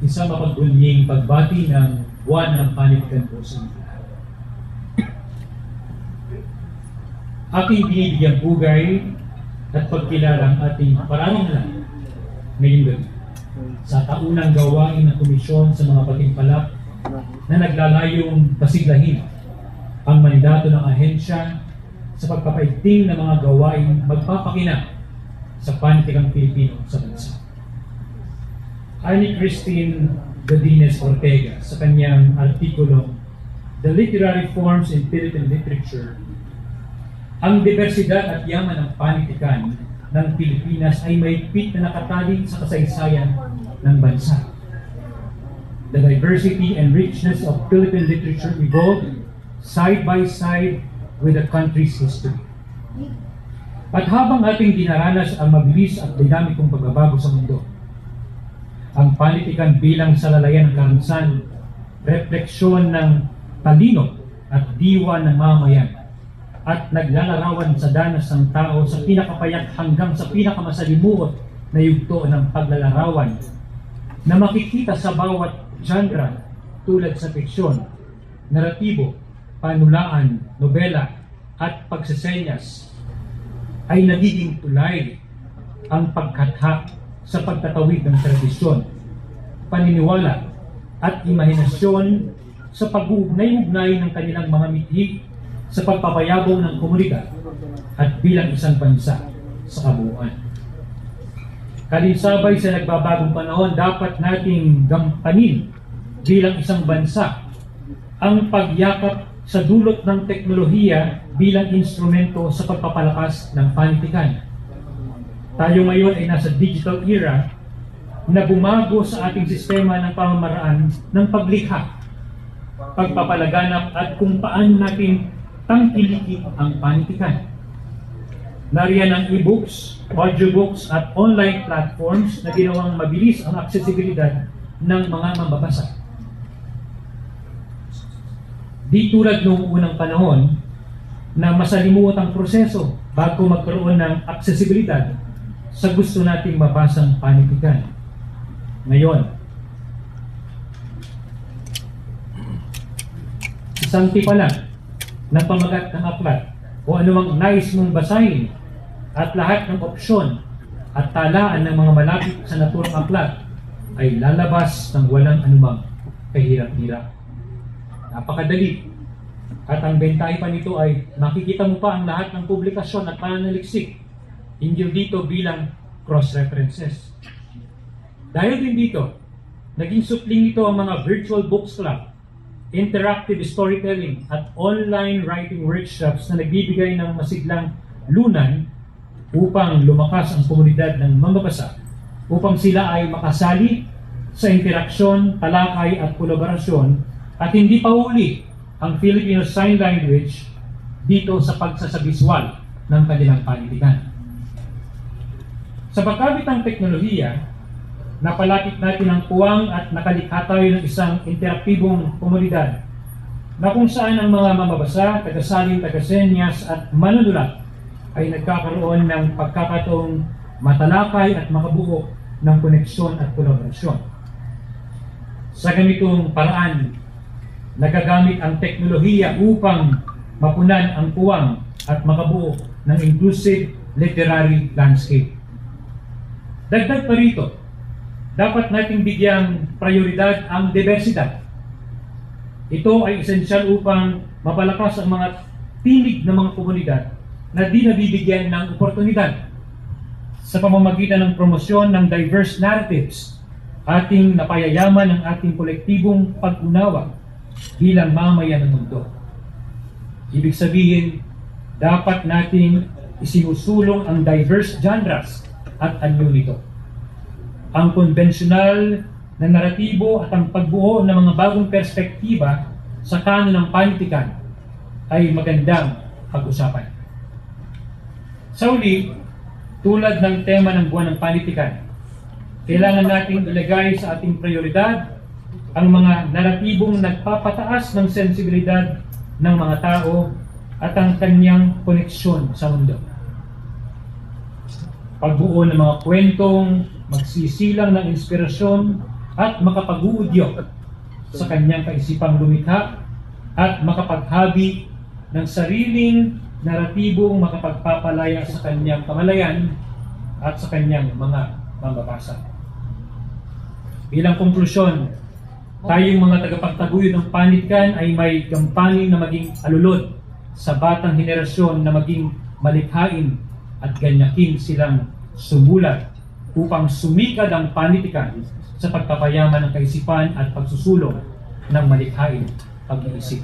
Isang mapagbunying pagbati ng buwan ng panitikan po sa. Aking binibigyang bugay at pagkilala ang ating parangalan ngayong gabi sa taunang gawain ng komisyon sa mga patimpalak na naglalayong pasiglahin ang mandato ng ahensya sa pagpapaigting ng mga gawain magpapakina sa panitikang Pilipino sa bansa. Ani Christine Godinez Ortega sa kanyang artikulo The Literary Forms in Philippine Literature ang diversidad at yaman ng panitikan ng Pilipinas ay may pit na nakatali sa kasaysayan ng bansa. The diversity and richness of Philippine literature evolved side by side with the country's history. At habang ating dinaranas ang mabilis at dinamikong pagbabago sa mundo, ang panitikan bilang salalayan ng karansan, refleksyon ng talino at diwa ng mamayan, at naglalarawan sa danas ng tao sa pinakapayak hanggang sa pinakamasalimuot na yugto ng paglalarawan na makikita sa bawat genre tulad sa fiksyon, naratibo, panulaan, nobela, at pagsasenyas ay nagiging tulay ang pagkatha sa pagtatawid ng tradisyon, paniniwala, at imahinasyon sa pag-uugnay-ugnay ng kanilang mga mithi sa pagpapayabong ng komunidad at bilang isang bansa sa kabuuan. Kalinsabay sa nagbabagong panahon, dapat nating gampanin bilang isang bansa ang pagyakap sa dulot ng teknolohiya bilang instrumento sa pagpapalakas ng panitikan. Tayo ngayon ay nasa digital era na bumago sa ating sistema ng pamamaraan ng paglikha, pagpapalaganap at kung paano natin tangkilikin ang panitikan. Nariyan ang e-books, audiobooks at online platforms na ginawang mabilis ang aksesibilidad ng mga mambabasa. Di tulad noong unang panahon na masalimuot ang proseso bago magkaroon ng aksesibilidad sa gusto nating mabasang panitikan. Ngayon, isang tipa lang ng pamagat ng aklat o anumang nais mong basahin at lahat ng opsyon at talaan ng mga malapit sa naturang aklat ay lalabas ng walang anumang kahirap-hirap. Napakadali. At ang bentahe pa nito ay makikita mo pa ang lahat ng publikasyon at pananaliksik hinggil dito bilang cross-references. Dahil din dito, naging supling nito ang mga virtual books club interactive storytelling at online writing workshops na nagbibigay ng masiglang lunan upang lumakas ang komunidad ng mambabasa upang sila ay makasali sa interaksyon, talakay at kolaborasyon at hindi pa huli ang Filipino Sign Language dito sa pagsasabiswal ng kanilang panitikan. Sa pagkabit ng teknolohiya, napalapit natin ang puwang at nakalikha tayo ng isang interaktibong komunidad na kung saan ang mga mamabasa, tagasalin, tagasenyas at manunulat ay nagkakaroon ng pagkakataong matalakay at makabuo ng koneksyon at kolaborasyon. Sa ganitong paraan, nagagamit ang teknolohiya upang mapunan ang puwang at makabuo ng inclusive literary landscape. Dagdag pa rito, dapat nating bigyang prioridad ang diversidad. Ito ay esensyal upang mapalakas ang mga tinig ng mga komunidad na di nabibigyan ng oportunidad sa pamamagitan ng promosyon ng diverse narratives, ating napayayaman ang ating kolektibong pag-unawa bilang mamayan ng mundo. Ibig sabihin, dapat nating isinusulong ang diverse genres at anyo nito. Ang konbensyonal na naratibo at ang pagbuo ng mga bagong perspektiba sa kanon ng panitikan ay magandang pag-usapan. Sa uli, tulad ng tema ng buwan ng panitikan, kailangan nating ilagay sa ating prioridad ang mga naratibong nagpapataas ng sensibilidad ng mga tao at ang kanyang koneksyon sa mundo. Pagbuo ng mga kwentong magsisilang ng inspirasyon at makapag-uudyok sa kanyang kaisipang lumikha at makapaghabi ng sariling naratibong makapagpapalaya sa kanyang kamalayan at sa kanyang mga mambabasa. Bilang konklusyon, tayong mga tagapagtaguyod ng panitikan ay may gampanin na maging alulod sa batang henerasyon na maging malikhain at ganyakin silang sumulat upang sumikad ang panitikan sa pagpapayaman ng kaisipan at pagsusulong ng malikhain pag-iisip.